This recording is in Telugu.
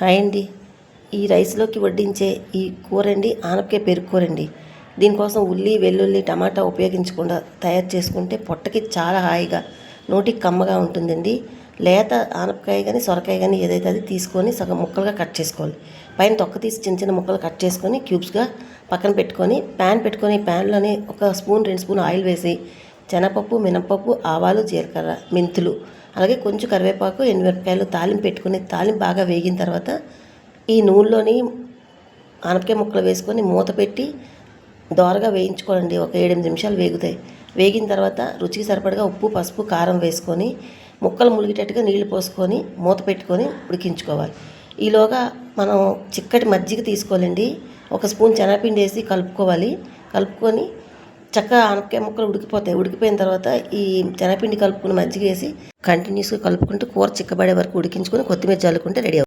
హాయ్ అండి ఈ రైస్లోకి వడ్డించే ఈ కూర అండి ఆనపకాయ పెరుగు దీనికోసం ఉల్లి వెల్లుల్లి టమాటా ఉపయోగించకుండా తయారు చేసుకుంటే పొట్టకి చాలా హాయిగా నోటికి కమ్మగా ఉంటుందండి. లేత ఆనపకాయ కానీ సొరకాయ కానీ ఏదైతే అది తీసుకొని సగం ముక్కలుగా కట్ చేసుకోవాలి. పైన తొక్క తీసి చిన్న చిన్న ముక్కలు కట్ చేసుకొని క్యూబ్స్గా పక్కన పెట్టుకొని ప్యాన్ పెట్టుకొని ప్యాన్లోనే ఒక స్పూన్ రెండు స్పూన్ ఆయిల్ వేసి శనగపప్పు మినపప్పు ఆవాలు జీలకర్ర మెంతులు అలాగే కొంచెం కరివేపాకు ఎండుమిరపకాయలు తాలింపు పెట్టుకుని తాలింపు బాగా వేగిన తర్వాత ఈ నూనెలోని ఆనపకాయ ముక్కలు వేసుకొని మూత పెట్టి దోరగా వేయించుకోండి ఒక ఏడెనిమిది నిమిషాలు వేగుతాయి. వేగిన తర్వాత రుచికి సరిపడగా ఉప్పు పసుపు కారం వేసుకొని ముక్కలు ములిగేటట్టుగా నీళ్ళు పోసుకొని మూత పెట్టుకొని ఉడికించుకోవాలి. ఈలోగా మనం చిక్కటి మజ్జిగ తీసుకోవాలండి. ఒక స్పూన్ శనగపిండి వేసి కలుపుకోవాలి. కలుపుకొని చక్కగా ఆనపకాయ ముక్కలు ఉడికిపోతాయి. ఉడికిపోయిన తర్వాత ఈ శనగపిండి కలుపుకుని మజ్జిగ వేసి కంటిన్యూస్గా కలుపుకుంటూ కూర చిక్కబడే వరకు ఉడికించుకొని కొత్తిమీర చల్లుకుంటే రెడీ